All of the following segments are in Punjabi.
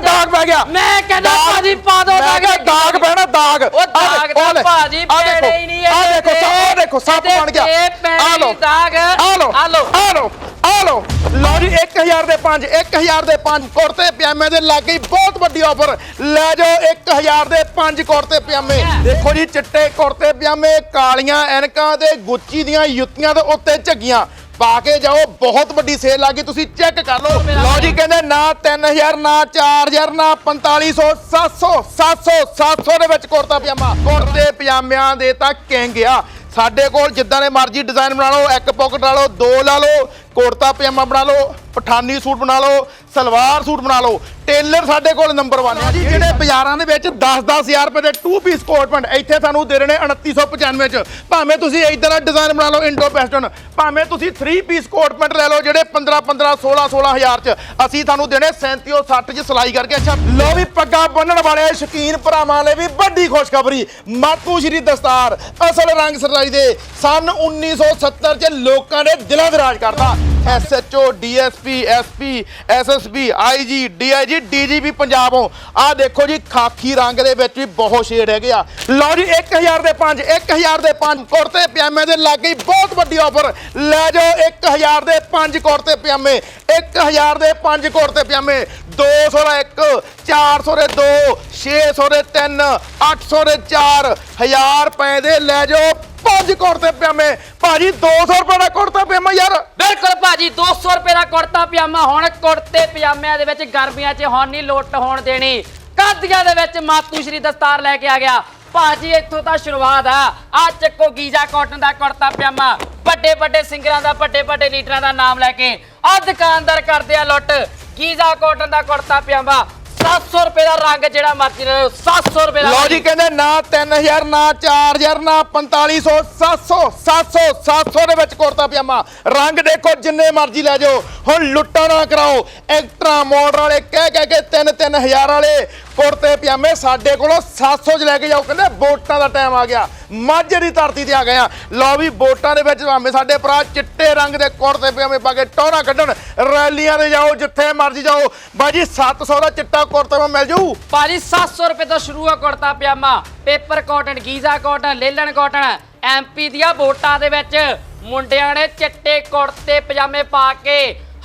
ਦਾਗ ਪੈ ਗਿਆ। ਮੈਂ ਕਹਿੰਦਾ ਭਾਜੀ ਪਾ ਮੈਂ ਦਾਗ ਦਾਗ ਪੈਣਾ ਦਾਗ। ਉਹ ਦਾਗ ਤਾਂ ਲੈ, ਭਾਜੀ ਪੈਣੇ ਹੀ ਨਹੀਂ ਇਹਦੇ ਦੇਖੋ ਤੇ। ਦੇਖੋ ਸੱਪ ਬਣ ਗਿਆ। ਲਓ। ਨਹੀਂ ਦਾਗ। ਆਹ ਲਓ। ਆਹ ਲਓ। ਆਹ ਲਓ। ਆਹ ਲਓ। ਲਓ ਜੀ 1000 ਦੇ 5 1000 ਦੇ 5 ਕੁੜਤੇ ਪਜਾਮੇ ਦੇ ਲੱਗ ਗਈ ਬਹੁਤ ਵੱਡੀ ਆਫਰ ਲੈ ਜਾਓ 1000 ਦੇ 5 ਕੁੜਤੇ ਪਜਾਮੇ। ਦੇਖੋ ਜੀ ਚਿੱਟੇ ਕੁੜਤੇ ਪਜਾਮੇ ਕਾਲੀਆਂ ਐਨਕਾਂ ਤੇ ਗੁੱਚੀ ਦੀਆਂ ਜੁੱਤੀਆਂ ਦੇ ਉੱਤੇ ਝੱਗੀਆਂ। ਪਾ ਕੇ ਜਾਓ, ਬਹੁਤ ਵੱਡੀ ਸੇਲ ਆ ਗਈ, ਤੁਸੀਂ ਚੈੱਕ ਕਰ ਲਓ। ਲਓ ਜੀ, ਕਹਿੰਦੇ ਨਾ 3000 ਨਾ 4000 ਨਾ 4500 700 700 700 ਦੇ ਵਿੱਚ ਕੁੜਤਾ ਪਜਾਮਾ। ਕੁੜਤੇ ਪਜਾਮਿਆਂ ਦੇ ਤਾਂ ਕਿੰਗ ਆ। ਸਾਡੇ ਕੋਲ ਜਿੱਦਾਂ ਦੇ ਮਰਜ਼ੀ ਡਿਜ਼ਾਈਨ ਬਣਾ ਲਓ, ਇੱਕ ਪਾਕਟ ਲਾ ਲਓ, ਦੋ ਲਾ ਲਓ ਕੁੜਤਾ ਪਜਾਮਾ ਬਣਾ ਲਓ, ਪਠਾਨੀ ਸੂਟ ਬਣਾ ਲਓ, ਸਲਵਾਰ ਸੂਟ ਬਣਾ ਲਓ। ਟੇਲਰ ਸਾਡੇ ਕੋਲ ਨੰਬਰ 1 ਹੈ ਜੀ, ਜਿਹੜੇ ਬਾਜ਼ਾਰਾਂ ਦੇ ਵਿੱਚ 10-10000 ਰੁਪਏ ਦੇ 2 ਪੀਸ ਕੋਟ ਪੈਂਟ ਇੱਥੇ ਤੁਹਾਨੂੰ ਦੇ ਰਹੇ ਨੇ 2995 ਚ। ਭਾਵੇਂ ਤੁਸੀਂ ਇਦਾਂ ਦਾ ਡਿਜ਼ਾਈਨ ਬਣਾ ਲਓ ਇੰਡੋ ਵੈਸਟਰਨ ਭਾਵੇਂ ਤੁਸੀਂ 3 ਪੀਸ ਕੋਟ ਪੈਂਟ ਲੈ ਲਓ, ਜਿਹੜੇ 15-15 16-16000 ਚ। ਅਸੀਂ ਤੁਹਾਨੂੰ ਦੇਣੇ 37 60 ਚ ਸਿਲਾਈ ਕਰਕੇ। ਅੱਛਾ ਲੋ ਵੀ ਪੱਗਾ ਬੰਨਣ ਵਾਲੇ ਸ਼ੌਕੀਨ ਭਰਾਵਾਂ ਲਈ ਵੀ ਵੱਡੀ ਖੁਸ਼ਖਬਰੀ। ਮਾਤੂ ਸ਼੍ਰੀ ਦਸਤਾਰ, ਅਸਲ ਰੰਗ ਸਰਾਈ ਦੇ ਸਨ 1970 ਚ ਲੋਕਾਂ ਦੇ ਦਿਲਾਂ ਦੇ ਰਾਜ ਕਰਦਾ SHO DSP SP SSP IG DIG DGP ਪੰਜਾਬੋਂ ਆਹ ਦੇਖੋ ਜੀ, ਖਾਕੀ ਰੰਗ ਦੇ ਵਿੱਚ ਵੀ ਬਹੁਤ ਸ਼ੇਡ ਹੈਗੇ ਆ। ਲਓ ਜੀ 1000 ਦੇ 5 1000 ਦੇ 5 ਕੁੜਤੇ ਪਜਾਮੇ ਦੇ ਲੱਗ ਗਈ ਬਹੁਤ ਵੱਡੀ ਆਫਰ ਲੈ ਜਾਓ 1000 ਦੇ 5 ਕੁੜਤੇ ਪਜਾਮੇ 1000 ਦੇ 5 ਕੁੜਤੇ ਪਜਾਮੇ 200 ਦਾ 1 400 ਦੇ 2 600 ਦੇ 3 800 ਦੇ 4 1000 ਰੁਪਏ ਦੇ ਲੈ ਜਾਓ। 5 ਕੁੜਤੇ ਪਜਾਮੇ। ਭਾਜੀ 200 ਰੁਪਏ ਦਾ ਕੁੜਤਾ ਪਜਾਮਾ ਯਾਰ। ਬਿਲਕੁਲ ਭਾਜੀ 200 ਰੁਪਏ ਦਾ ਕੁੜਤਾ ਪਜਾਮਾ। ਹੁਣ ਕੁੜਤੇ ਪਜਾਮਿਆਂ ਦੇ ਵਿੱਚ ਗਰਮੀਆਂ 'ਚ ਹੁਣ ਨਹੀਂ ਲੁੱਟ ਹੋਣ ਦੇਣੀ। ਕਾਦੀਆਂ ਦੇ ਵਿੱਚ ਮਾਤੂ ਸ਼੍ਰੀ ਦਸਤਾਰ ਲੈ ਕੇ ਆ ਗਿਆ। ਭਾਜੀ, ਇੱਥੋਂ ਤਾਂ ਸ਼ੁਰੂਆਤ ਆ। ਆ ਚੱਕੋ ਗੀਜਾ ਕਾਟਨ ਦਾ ਕੁੜਤਾ ਪਜਾਮਾ। ਵੱਡੇ ਵੱਡੇ ਸਿੰਗਰਾਂ ਦਾ, ਵੱਡੇ ਵੱਡੇ ਲੀਡਰਾਂ ਦਾ ਨਾਮ ਲੈ ਕੇ। ਆ ਦੁਕਾਨਦਾਰ ਕਰਦੇ ਆ ਲੁੱਟ। ਗੀਜਾ ਕਾਟਨ ਦਾ ਕੁੜਤਾ ਪਜਾਮਾ। 700 ਰੁਪਏ ਦਾ ਰੰਗ ਜਿਹੜਾ ਮਰਜ਼ੀ ਲੈ ਲਓ 700 ਰੁਪਏ ਦਾ ਲਓ ਜੀ ਕਹਿੰਦੇ ਨਾ 3000 ਨਾ 4000 ਨਾ 4500 700 700 700 ਦੇ ਵਿੱਚ ਕੁੜਤਾ ਪਜਾਮਾ। ਰੰਗ ਦੇਖੋ ਜਿੰਨੇ ਮਰਜ਼ੀ ਲੈ ਜਾਓ। ਹੁਣ ਲੁੱਟਾ ਨਾ ਕਰਾਓ। ਐਕਟਰਾ ਮੋਡਲ ਵਾਲੇ ਕਹਿ ਕਹਿ ਕੇ 3 3000 ਵਾਲੇ ਕੁੜਤੇ ਪਜਾਮੇ ਸਾਡੇ ਕੋਲੋਂ 700 ਚ ਲੈ ਕੇ ਜਾਓ। ਕਹਿੰਦੇ ਵੋਟਾਂ ਦਾ ਟਾਈਮ ਆ ਗਿਆ। ਮਾਝੇ ਦੀ ਧਰਤੀ ਤੇ ਆ ਗਏ ਆ। ਲਓ ਵੀ ਵੋਟਾਂ ਦੇ ਵਿੱਚ ਭਾਵੇਂ ਸਾਡੇ ਭਰਾ ਚਿੱਟੇ ਰੰਗ ਦੇ ਕੁੜਤੇ ਪਜਾਮੇ ਪਾ ਕੇ ਟੋਰਾ ਕੱਢਣ। ਰੈਲੀਆਂ ਤੇ ਜਾਓ ਜਿੱਥੇ ਮਰਜ਼ੀ ਜਾਓ। ਬਾਜੀ 700 ਦਾ ਚਿੱਟਾ ਕੁੜਤਾ ਮਿਲ ਜਾਊ ਭਾਜੀ 700 ਰੁਪਏ ਤੋਂ ਸ਼ੁਰੂ ਆ kurta pajama. Paper cotton Giza cotton linen cotton MP ਦੀਆਂ ਵੋਟਾਂ ਦੇ ਵਿੱਚ ਮੁੰਡਿਆਂ ਨੇ ਚਿੱਟੇ ਕੁੜਤੇ ਪਜਾਮੇ ਪਾ ਕੇ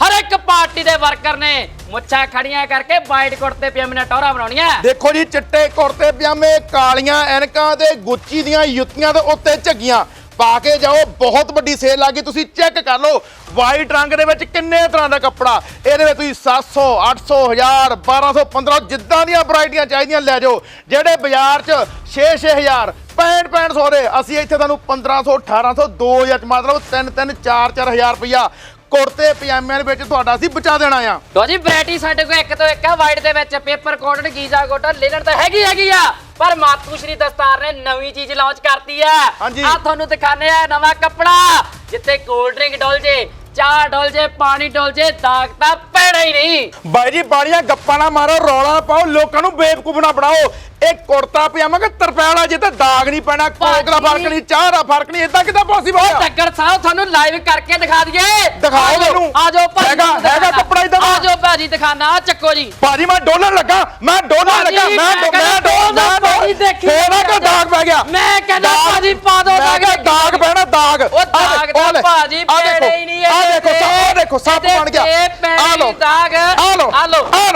ਹਰ ਇੱਕ ਪਾਰਟੀ ਦੇ ਵਰਕਰ ਨੇ ਮੁੱਛਾਂ ਖੜੀਆਂ ਕਰਕੇ ਵਾਈਟ ਕੁੜਤੇ ਪਜਾਮੇ ਨਾਲ ਟੌਰਾ ਬਣਾਉਣੀਆਂ। ਦੇਖੋ ਜੀ ਚਿੱਟੇ ਕੁੜਤੇ ਪਜਾਮੇ ਕਾਲੀਆਂ ਐਨਕਾਂ ਤੇ ਗੁੱਚੀ ਦੀਆਂ ਜੁੱਤੀਆਂ ਦੇ ਉੱਤੇ ਝੱਗੀਆਂ। ਪਾ ਕੇ ਜਾਓ, ਬਹੁਤ ਵੱਡੀ ਸੇਲ ਲੱਗੀ ਤੁਸੀਂ ਚੈੱਕ ਕਰ ਲਓ। ਵਾਈਟ ਰੰਗ ਦੇ ਵਿੱਚ ਕਿੰਨੇ ਤਰ੍ਹਾਂ ਦਾ ਕੱਪੜਾ। ਇਹਦੇ ਵਿੱਚ ਤੁਸੀਂ 700 800 1000 1200 1500 ਜਿੱਦਾਂ ਦੀਆਂ ਵੈਰਾਈਟੀਆਂ ਚਾਹੀਦੀਆਂ, ਲੈ ਜਾਓ। ਜਿਹੜੇ ਬਾਜ਼ਾਰ 'ਚ 6 6000 65 6500 ਦੇ, ਅਸੀਂ ਇੱਥੇ ਤੁਹਾਨੂੰ 1500 1800 2000 ਚ ਮਤਲਬ 3 3 4 4000 ਰੁਪਇਆ ਕੁੜਤੇ ਪਜਾਮਿਆਂ ਦੇ ਵਿੱਚ ਤੁਹਾਡਾ ਅਸੀਂ ਬਚਾ ਦੇਣਾ ਆ। ਲੋ ਜੀ ਵੈਰਾਈਟੀ ਸਾਡੇ ਕੋਲ ਇੱਕ ਤੋਂ ਇੱਕ ਆ ਵਾਈਟ ਦੇ ਵਿੱਚ paper cotton Giza cotton linen ਤਾਂ ਹੈਗੀ ਹੈਗੀ ਆ ਪਰ ਮਾਤੂ ਸ਼੍ਰੀ ਦਸਤਾਰ ਨੇ ਨਵੀਂ ਚੀਜ਼ ਲਾਂਚ ਕਰਤੀ ਆ। ਹਾਂਜੀ। ਆ ਤੁਹਾਨੂੰ ਦਿਖਾਣੇ ਆ ਨਵਾਂ ਕੱਪੜਾ ਜਿੱਥੇ ਕੋਲਡ ਡਰਿੰਕ ਡੋਲ ਜੇ ਚਾਹ ਡੋਲ ਜੇ ਪਾਣੀ ਡੋਲ ਜੇ ਦਾਗ ਤਾਂ ਪੈਣਾ ਹੀ ਨਹੀਂ। ਬਾਈ ਜੀ ਬਾੜੀਆਂ ਗੱਪਾਂ ਨਾ ਮਾਰੋ ਰੌਲਾ ਪਾਓ ਲੋਕਾਂ ਨੂੰ ਬੇਵਕੂਫ ਨਾ ਬਣਾਓ। ਇਹ ਕੁੜਤਾ ਪਜਾਮਾ ਕਿ ਤਰਪੈਲਾ ਜੇ ਤੇ ਦਾਗ ਨਹੀਂ ਪੈਣਾ ਕੋਕ ਦਾ ਫ਼ਰਕ ਨਹੀਂ ਚਾਹ ਦਾ ਫ਼ਰਕ ਨਹੀਂ ਇਦਾਂ ਕਿਦਾਂ ਪੋਸੀਬਲ ਉਹ ਟੱਕਰ ਸਾਹਿਬ ਤੁਹਾਨੂੰ ਲਾਈਵ ਕਰਕੇ ਦਿਖਾ ਦਈਏ। ਦਿਖਾਓ ਆ ਮੈਨੂੰ। ਆ ਜਾਓ ਭਾਜੀ ਹੈਗਾ-। ਕੱਪੜਾ ਏਦਾਂ ਦਾ? ਆ ਜਾਓ ਭਾਜੀ ਦਿਖਾਣਾ ਆ ਚੱਕੋ ਜੀ। ਭਾਜੀ ਮੈਂ ਡੋਲਣ ਲੱਗਾ ਮੈਂ ਡੋਲਣ ਲੱਗਾ ਮੈਂ ਮੈਂ ਮੈਂ ਡੋਲ ਕਹਿੰਦਾ ਮੈਂ ਭਾਜੀ ਦੇਖੀ ਫੇਰ ਕੋ ਦਾਗ ਪੈ ਗਿਆ। ਮੈਂ ਕਹਿੰਦਾ ਭਾਜੀ ਪਾ ਮੈਂ ਦਾਗ। ਦਾਗ ਪੈਣਾ ਦਾਗ। ਉਹ ਦਾਗ ਤਾਂ ਲੈ, ਭਾਜੀ ਪੈਣੇ ਹੀ ਨਹੀਂ ਇਹਦੇ ਦੇਖੋ ਆਹ ਦੇਖੋ ਸੱਪ ਬਣ ਗਿਆ। ਆਹ ਲਓ। ਦਾਗ। ਲਓ। ਆਹ ਲਓ। ਆਹ ਲਓ। ਆਹ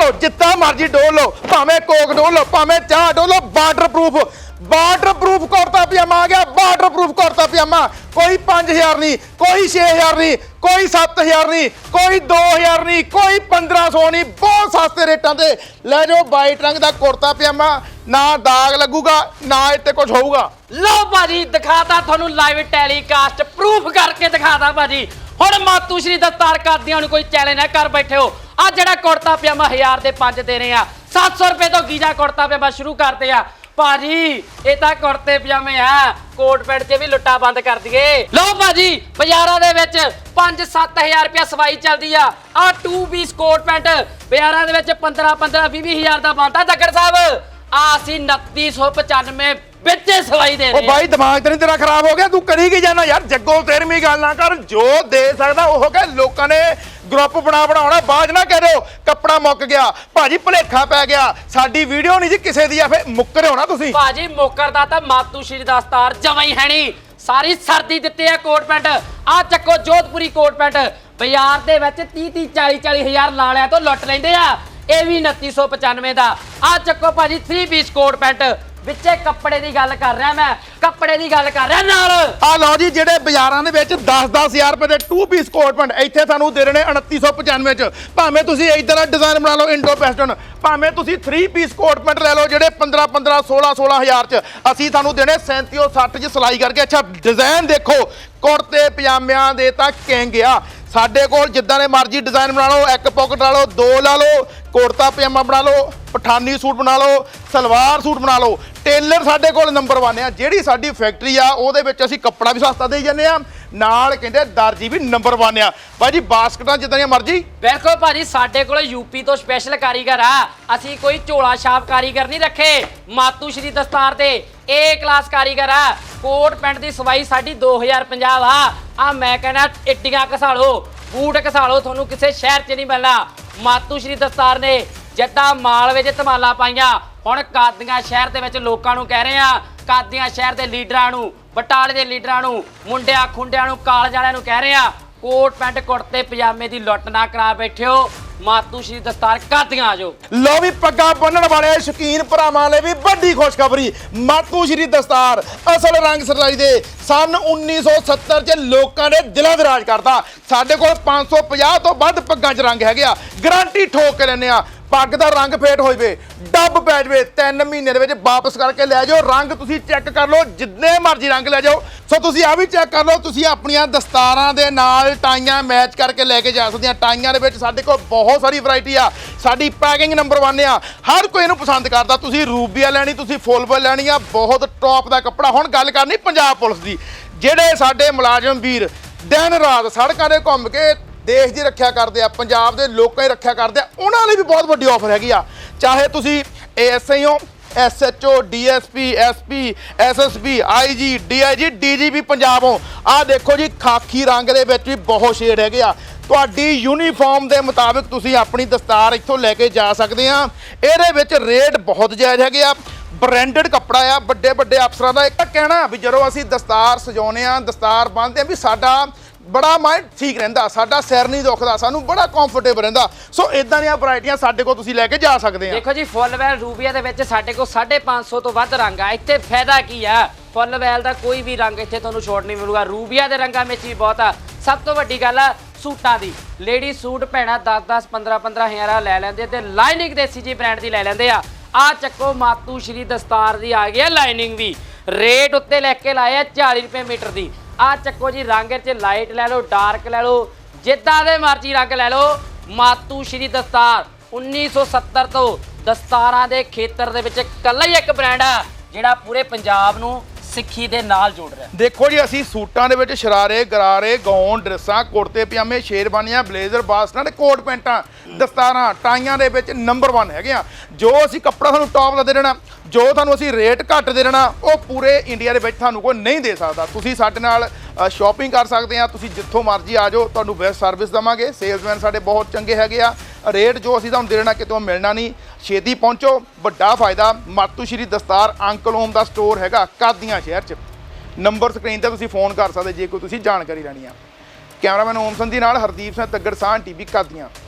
ਲਓ, ਜਿੱਦਾਂ ਮਰਜ਼ੀ ਡੋਲ ਲਓ, ਭਾਵੇਂ ਕੋਕ ਡੋਲ ਲਓ, ਭਾਵੇਂ ਚਾਹ ਡੋਲ ਲਓ ਵਾਟਰਪ੍ਰੂਫ ਵਾਟਰਪ੍ਰੂਫ ਕੁੜਤਾ ਪਜਾਮਾ ਆ ਗਿਆ ਵਾਟਰਪ੍ਰੂਫ ਕੁੜਤਾ ਪਜਾਮਾ। ਕੋਈ 5000 ਨਹੀਂ, ਕੋਈ 6000 ਨਹੀਂ, ਕੋਈ 7000 ਨਹੀਂ, ਕੋਈ 2000 ਨਹੀਂ, ਕੋਈ 1500 ਨਹੀਂ, ਬਹੁਤ ਸਸਤੇ ਰੇਟਾਂ ਤੇ। ਲੈ ਜਾਓ, ਵਾਈਟ ਰੰਗ ਦਾ ਕੁੜਤਾ ਪਜਾਮਾ, ਨਾ ਦਾਗ ਲੱਗੂਗਾ, ਨਾ ਇੱਥੇ ਕੁਝ ਹੋਊਗਾ। ਲਓ ਭਾਜੀ, ਦਿਖਾਤਾ ਤੁਹਾਨੂੰ ਲਾਈਵ ਟੈਲੀਕਾਸਟ ਪ੍ਰੂਫ ਕਰਕੇ ਦਿਖਾਤਾ ਭਾਜੀ। ਹੁਣ ਮਾਤੂ ਸ਼੍ਰੀ ਦਸਤਾਰ ਕਰਦਿਆਂ ਨੂੰ ਕੋਈ ਚੈਲੰਜ ਨਾ ਕਰ ਬੈਠੇ ਹੋ। ਆ ਜਿਹੜਾ ਕੁੜਤਾ ਪਜਾਮਾ 1000 ਦੇ 5 ਦੇ ਰਹੇ ਆ। 700 ਰੁਪਏ ਤੋਂ ਗੀਜਾ ਕੁੜਤਾ ਪਜਾਮਾ ਸ਼ੁਰੂ ਕਰਦੇ ਆ। ਭਾਜੀ, ਇਹ ਤਾਂ ਕੁੜਤੇ ਪਜਾਮੇ ਆ। ਕੋਟ ਪੈਂਟ 'ਚ ਵੀ ਲੁੱਟਾ ਬੰਦ ਕਰ ਦਈਏ। ਲਓ ਭਾਜੀ, ਬਾਜ਼ਾਰਾਂ ਦੇ ਵਿੱਚ 5-7000 ਰੁਪਏ ਸਵਾਈ ਚੱਲਦੀ ਆ। ਆ 2 ਪੀਸ ਕੋਟ ਪੈਂਟ। ਬਾਜ਼ਾਰਾਂ ਦੇ ਵਿੱਚ 15 15 20 ਹਜ਼ਾਰ ਦਾ ਬਣਦਾ। ਦੱਗੜ ਸਾਹਿਬ, ਆ ਅਸੀਂ 2995 ਵਿੱਚੇ ਸਵਾਈ ਦੇ ਉਹ ਰਹੇ। ਬਾਈ ਦਿਮਾਗ ਤੇ ਨਹੀਂ ਤੇਰਾ ਖਰਾਬ ਹੋ ਗਿਆ ਤੂੰ ਕਰੀ ਕੀ ਜਾਣਾ ਯਾਰ? ਜੱਗੋ ਤੇਰਵੀਂ ਗੱਲ ਨਾ ਕਰ ਜੋ ਦੇ ਸਕਦਾ ਉਹ ਕਿ ਲੋਕਾਂ ਨੇ ਗਰੁੱਪ ਬਣਾ ਬਣਾਉਣਾ ਬਾਅਦ ਨਾ ਕਹਿ ਦਿਓ ਕੱਪੜਾ ਮੁੱਕ ਗਿਆ। ਭਾਜੀ ਭਲੇਖਾ ਪੈ ਗਿਆ। ਸਾਡੀ ਵੀਡੀਓ ਨਹੀਂ ਜੀ ਕਿਸੇ ਦੀ ਆ ਫੇ ਮੁੱਕਰ ਹੋਣਾ ਤੁਸੀਂ। ਭਾਜੀ ਮੋਕਰ ਦਾ ਤਾਂ ਮਾਤੂ ਸ਼੍ਰੀ ਦਸਤਾਰ ਜਮਾਂ ਹੀ ਹੈਣੀ ਸਾਰੀ ਸਰਦੀ ਦਿੱਤੇ ਆ ਕੋਟ ਪੈਂਟ। ਆ ਚੱਕੋ ਜੋਧਪੁਰੀ ਕੋਟ ਪੈਂਟ। ਬਾਜ਼ਾਰ ਦੇ ਵਿੱਚ 30 30 40 40 ਹਜ਼ਾਰ ਲਾਲਿਆਂ ਤੋਂ ਲੁੱਟ ਲੈਂਦੇ ਆ। ਇਹ ਵੀ 2995 ਦਾ। ਆ ਚੱਕੋ ਭਾਜੀ 3 ਪੀਸ ਕੋਟ ਪੈਂਟ। ਵਿੱਚੇ ਕੱਪੜੇ ਦੀ ਗੱਲ ਕਰ ਰਿਹਾ ਮੈਂ, ਕੱਪੜੇ ਦੀ ਗੱਲ ਕਰ ਰਿਹਾ ਨਾਲ। ਆ ਲਓ ਜੀ, ਜਿਹੜੇ ਬਾਜ਼ਾਰਾਂ ਦੇ ਵਿੱਚ 10-10000 ਰੁਪਏ ਦੇ 2 ਪੀਸ ਕੋਟ ਪੈਂਟ ਇੱਥੇ ਤੁਹਾਨੂੰ ਦੇ ਰਹੇ ਨੇ 2995 ਚ। ਭਾਵੇਂ ਤੁਸੀਂ ਇਦਾਂ ਦਾ ਡਿਜ਼ਾਈਨ ਬਣਾ ਲਓ ਇੰਡੋ ਵੈਸਟਰਨ ਭਾਵੇਂ ਤੁਸੀਂ 3 ਪੀਸ ਕੋਟ ਪੈਂਟ ਲੈ ਲਓ, ਜਿਹੜੇ 15-15 16-16000 ਚ, ਅਸੀਂ ਤੁਹਾਨੂੰ ਦੇਣੇ 37 60 ਚ ਸਿਲਾਈ ਕਰਕੇ। ਅੱਛਾ ਡਿਜ਼ਾਈਨ ਦੇਖੋ, ਕੁੜਤੇ, ਪਜਾਮਿਆਂ ਦੇ ਤਾਂ ਕਿੰਗ ਆ ਸਾਡੇ ਕੋਲ ਜਿੱਦਾਂ ਦੇ ਮਰਜ਼ੀ ਡਿਜ਼ਾਈਨ ਬਣਾ ਲਓ, ਇੱਕ ਪਾਕਟ ਲਾ ਲਓ, ਦੋ ਲਾ ਲਓ ਕੋੜਤਾ ਪਜਾਮਾ ਬਣਾ ਲਓ, ਪਠਾਨੀ ਸੂਟ ਬਣਾ ਲਓ, ਸਲਵਾਰ ਸੂਟ ਬਣਾ ਲਓ। ਟੇਲਰ ਸਾਡੇ ਕੋਲ ਨੰਬਰ 1 ਆ। ਜਿਹੜੀ ਸਾਡੀ ਫੈਕਟਰੀ ਆ, ਉਹਦੇ ਵਿੱਚ ਅਸੀਂ ਕੱਪੜਾ ਵੀ ਸਸਤਾ ਦੇਈ ਜਾਂਦੇ ਆ। ਨਾਲ ਕਹਿੰਦੇ ਦਰਜੀ ਵੀ ਨੰਬਰ 1 ਆ। ਬਾਈ ਜੀ, ਬਾਸਕਟਾਂ ਜਿੱਦਾਂ ਦੀਆਂ ਮਰਜ਼ੀ। ਬਿਲਕੁਲ ਭਾਜੀ, ਸਾਡੇ ਕੋਲ ਯੂਪੀ ਤੋਂ ਸਪੈਸ਼ਲ ਕਾਰੀਗਰ ਆ। ਅਸੀਂ ਕੋਈ ਝੋਲਾ ਛਾਪ ਕਾਰੀਗਰ ਨਹੀਂ ਰੱਖੇ। ਮਾਤੂ ਸ਼੍ਰੀ ਦਸਤਾਰ 'ਤੇ ਏ ਕਲਾਸ ਕਾਰੀਗਰ ਆ। ਕੋਟ ਪੈਂਟ ਦੀ ਸਵਾਈ ਸਾਡੀ 2050 ਆ ਆ ਮੈਂ ਕਹਿੰਦਾ, ਇੱਟੀਆਂ ਘਸਾਲੋ, ਬੂਟ ਘਸਾਲੋ, ਤੁਹਾਨੂੰ ਕਿਸੇ ਸ਼ਹਿਰ 'ਚ ਨਹੀਂ ਮਿਲਣਾ। ਮਾਤੂ ਸ਼੍ਰੀ ਦਸਤਾਰ ਨੇ ਜੱਟਾ ਮਾਲ ਵਿੱਚ ਧਮਾਲਾ ਪਾਈਆਂ। ਹੁਣ ਕਾਦੀਆਂ ਸ਼ਹਿਰ ਦੇ ਵਿੱਚ ਲੋਕਾਂ ਨੂੰ ਕਹਿ ਰਹੇ ਆ ਕਾਦੀਆਂ ਸ਼ਹਿਰ ਦੇ ਲੀਡਰਾਂ ਨੂੰ, ਬਟਾਲੇ ਦੇ ਲੀਡਰਾਂ ਨੂੰ, ਮੁੰਡਿਆਂ ਖੁੰਡਿਆਂ ਨੂੰ, ਕਾਲਜ ਵਾਲਿਆਂ ਨੂੰ ਕਹਿ ਰਹੇ ਆ ਕੋਟ ਪੈਂਟ ਕੁੜਤੇ, ਪਜਾਮੇ ਦੀ ਲੁੱਟ ਨਾ ਕਰਾ ਬੈਠਿਓ। ਮਾਤੂ ਸ਼੍ਰੀ ਦਸਤਾਰ ਕਾਦੀਆਂ ਆ ਜਾਓ। ਲੋ ਵੀ ਪੱਗਾਂ ਬੰਨਣ ਵਾਲੇ ਸ਼ੌਕੀਨ ਭਰਾਵਾਂ ਲਈ ਵੀ ਵੱਡੀ ਖੁਸ਼ਖਬਰੀ। ਮਾਤੂ ਸ਼੍ਰੀ ਦਸਤਾਰ ਅਸਲ ਰੰਗ ਸਜਾਈ ਦੇ ਸਨ 1970 ਚ ਲੋਕਾਂ ਦੇ ਦਿਲਾਂ ਦੇ ਰਾਜ ਕਰਤਾ ਸਾਡੇ ਕੋਲ 550 ਤੋਂ ਵੱਧ ਪੱਗਾਂ 'ਚ ਰੰਗ ਹੈਗੇ ਆ। ਗਾਰੰਟੀ ਠੋਕ ਕੇ ਲੈਨੇ ਆ। ਪੱਗ ਦਾ ਰੰਗ ਫੇਟ ਹੋ ਜਵੇ ਡੱਬ ਪੈ ਜਵੇ 3 ਮਹੀਨੇ ਦੇ ਵਿੱਚ ਵਾਪਸ ਕਰਕੇ ਲੈ ਜਾਓ, ਰੰਗ ਤੁਸੀਂ ਚੈੱਕ ਕਰ ਲਓ, ਜਿੰਨੇ ਮਰਜ਼ੀ ਰੰਗ ਲੈ ਜਾਓ। ਸੋ ਤੁਸੀਂ ਆ ਵੀ ਚੈੱਕ ਕਰ ਲਓ, ਤੁਸੀਂ ਆਪਣੀਆਂ ਦਸਤਾਰਾਂ ਦੇ ਨਾਲ ਟਾਈਆਂ ਮੈਚ ਕਰਕੇ ਲੈ ਕੇ ਜਾ ਸਕਦੇ ਆ। ਟਾਈਆਂ ਦੇ ਵਿੱਚ ਸਾਡੇ ਕੋਲ ਬਹੁਤ ਸਾਰੀ ਵੈਰਾਈਟੀ ਆ। ਸਾਡੀ ਪੈਕਿੰਗ ਨੰਬਰ 1 ਆ। ਹਰ ਕੋਈ ਇਹਨੂੰ ਪਸੰਦ ਕਰਦਾ। ਤੁਸੀਂ ਰੂਬੀਆ ਲੈਣੀ, ਤੁਸੀਂ ਫੁੱਲਬਲ ਲੈਣੀ ਆ। ਬਹੁਤ ਟੌਪ ਦਾ ਕੱਪੜਾ। ਹੁਣ ਗੱਲ ਕਰਨੀ ਪੰਜਾਬ ਪੁਲਿਸ ਦੀ। ਜਿਹੜੇ ਸਾਡੇ ਮੁਲਾਜ਼ਮ ਵੀਰ ਦਿਨ ਰਾਤ ਸੜਕਾਂ 'ਤੇ ਘੁੰਮ ਕੇ ਦੇਸ਼ ਦੀ ਰੱਖਿਆ ਕਰਦੇ ਆ, ਪੰਜਾਬ ਦੇ ਲੋਕਾਂ ਦੀ ਰੱਖਿਆ ਕਰਦੇ ਆ, ਉਹਨਾਂ ਲਈ ਵੀ ਬਹੁਤ ਵੱਡੀ ਆਫਰ ਹੈਗੀ ਆ। ਚਾਹੇ ਤੁਸੀਂ ਏਐਸਆਈ ਹੋ SHO DSP SP SSP IG DIG DGP Punjab ਹੋ ਆਹ ਦੇਖੋ ਜੀ, ਖਾਕੀ ਰੰਗ ਦੇ ਵਿੱਚ ਵੀ ਬਹੁਤ ਸ਼ੇਡ ਹੈਗੇ ਆ। ਤੁਹਾਡੀ ਯੂਨੀਫਾਰਮ ਦੇ ਮੁਤਾਬਿਕ ਤੁਸੀਂ ਆਪਣੀ ਦਸਤਾਰ ਇੱਥੋਂ ਲੈ ਕੇ ਜਾ ਸਕਦੇ ਆ। ਇਹਦੇ ਵਿੱਚ ਰੇਟ ਬਹੁਤ ਜਾਇਜ਼ ਹੈਗੇ ਆ। ਬ੍ਰਾਂਡਡ ਕੱਪੜਾ ਆ ਵੱਡੇ ਵੱਡੇ ਅਫਸਰਾਂ ਦਾ ਇੱਕ ਕਹਿਣਾ ਵੀ ਜਦੋਂ ਅਸੀਂ ਦਸਤਾਰ ਸਜਾਉਨੇ ਆ, ਦਸਤਾਰ ਬੰਨ੍ਹਦੇ ਆ ਵੀ ਸਾਡਾ ਬੜਾ ਮਾਈਂਡ ਠੀਕ ਰਹਿੰਦਾ, ਸਾਡਾ ਸਿਰ ਨਹੀਂ ਦੁਖਦਾ, ਸਾਨੂੰ ਬੜਾ ਕੰਫਰਟੇਬਲ ਰਹਿੰਦਾ। ਸੋ ਇਦਾਂ ਦੀਆਂ ਵੈਰਾਈਟੀਆਂ ਸਾਡੇ ਕੋਲ ਤੁਸੀਂ ਲੈ ਕੇ ਜਾ ਸਕਦੇ ਆ। ਦੇਖੋ ਜੀ ਫੁੱਲਵੈਲ ਰੂਬੀਆ ਦੇ ਵਿੱਚ ਸਾਡੇ ਕੋਲ 550 ਤੋਂ ਵੱਧ ਰੰਗ ਆ। ਇੱਥੇ ਫਾਇਦਾ ਕੀ ਆ? ਫੁੱਲ ਵੈਲ ਦਾ ਕੋਈ ਵੀ ਰੰਗ ਇੱਥੇ ਤੁਹਾਨੂੰ ਛੋਟ ਨਹੀਂ ਮਿਲੂਗਾ। ਰੂਬੀਆ ਦੇ ਰੰਗਾਂ ਵਿੱਚ ਵੀ ਬਹੁਤ ਆ। ਸਭ ਤੋਂ ਵੱਡੀ ਗੱਲ ਆ, ਸੂਟਾਂ ਦੀ। ਲੇਡੀ ਸੂਟ ਭੈਣਾ 10 10 15 15 ਹਜ਼ਾਰਾਂ ਲੈ ਲੈਂਦੇ ਤੇ ਲਾਈਨਿੰਗ ਦੇਸੀ ਜੀ ਬ੍ਰਾਂਡ ਦੀ ਲੈ ਲੈਂਦੇ ਆ। ਆ ਚੱਕੋ, ਮਾਤੂ ਸ਼੍ਰੀ ਦਸਤਾਰ ਦੀ ਆ ਗਈ ਆ ਲਾਈਨਿੰਗ ਵੀ। ਰੇਟ ਉੱਤੇ ਲੈ ਕੇ ਲਾਇਆ ਆ 40 ਰੁਪਏ ਮੀਟਰ ਦੀ। ਆ ਚੱਕੋ ਜੀ, ਰੰਗ ਚ ਲਾਈਟ ਲੈ ਲਓ ਡਾਰਕ ਲੈ ਲਓ, ਜਿੱਦਾਂ ਦੇ ਮਰਜ਼ੀ ਰੰਗ ਲੈ ਲਓ। ਮਾਤੂ ਸ਼੍ਰੀ ਦਸਤਾਰ 1970 ਤੋਂ ਦਸਤਾਰਾਂ ਦੇ ਖੇਤਰ ਦੇ ਵਿੱਚ ਇਕੱਲਾ ਹੀ ਇੱਕ ਬ੍ਰਾਂਡ ਆ, ਜਿਹੜਾ ਪੂਰੇ ਪੰਜਾਬ ਨੂੰ ਸਿੱਖੀ ਦੇ ਨਾਲ ਜੋੜ ਰਿਹਾ। ਦੇਖੋ ਜੀ, ਅਸੀਂ ਸੂਟਾਂ ਦੇ ਵਿੱਚ ਸ਼ਰਾਰੇ, ਗਰਾਰੇ ਗੌਨ ਡਰੈਸਾਂ, ਕੁੜਤੇ, ਪਜਾਮੇ, ਸ਼ੇਰਵਾਨੀਆਂ, ਬਲੇਜ਼ਰ ਬਾਸਟਾਂ ਤੇ ਕੋਟ ਪੈਂਟਾਂ, ਦਸਤਾਰਾਂ, ਟਾਈਆਂ ਦੇ ਵਿੱਚ ਨੰਬਰ 1 ਹੈਗੇ ਆ। ਜੋ ਅਸੀਂ ਕੱਪੜਾ ਤੁਹਾਨੂੰ ਟੌਪ ਦਾ ਦੇ ਦੇਣਾ, ਜੋ ਤੁਹਾਨੂੰ ਅਸੀਂ ਰੇਟ ਘੱਟ ਦੇ ਦੇਣਾ, ਉਹ ਪੂਰੇ ਇੰਡੀਆ ਦੇ ਵਿੱਚ ਤੁਹਾਨੂੰ ਕੋਈ ਨਹੀਂ ਦੇ ਸਕਦਾ। ਤੁਸੀਂ ਸਾਡੇ ਨਾਲ ਸ਼ਾਪਿੰਗ ਕਰ ਸਕਦੇ ਆ, ਤੁਸੀਂ ਜਿੱਥੋਂ ਮਰਜ਼ੀ ਆ ਜਾਓ, ਤੁਹਾਨੂੰ ਬੈਸਟ ਸਰਵਿਸ ਦਵਾਂਗੇ। ਸੇਲਸਮੈਨ ਸਾਡੇ ਬਹੁਤ ਚੰਗੇ ਹੈਗੇ ਆ। ਰੇਟ ਜੋ ਅਸੀਂ ਤੁਹਾਨੂੰ ਦੇ ਦੇਣਾ ਕਿਤੋਂ ਮਿਲਣਾ ਨਹੀਂ। ਛੇਤੀ ਪਹੁੰਚੋ। ਵੱਡਾ ਫਾਇਦਾ, ਮਾਤੂ ਸ਼੍ਰੀ ਦਸਤਾਰ ਅੰਕਲ ਹੋਮ ਦਾ ਸਟੋਰ ਹੈਗਾ ਕਾਦੀਆਂ ਸ਼ਹਿਰ 'ਚ। ਨੰਬਰ ਸਕਰੀਨ ਤੇ ਤੁਸੀਂ ਫੋਨ ਕਰ ਸਕਦੇ ਜੇ ਕੋਈ ਤੁਸੀਂ ਜਾਣਕਾਰੀ ਲੈਣੀ ਆ। ਕੈਮਰਾਮੈਨ ਓਮ ਸੰਧੀ ਨਾਲ ਹਰਦੀਪ ਸਿੰਘ ਤੱਗੜ ਸਾਹ ਟੀਵੀ ਕਾਦੀਆਂ।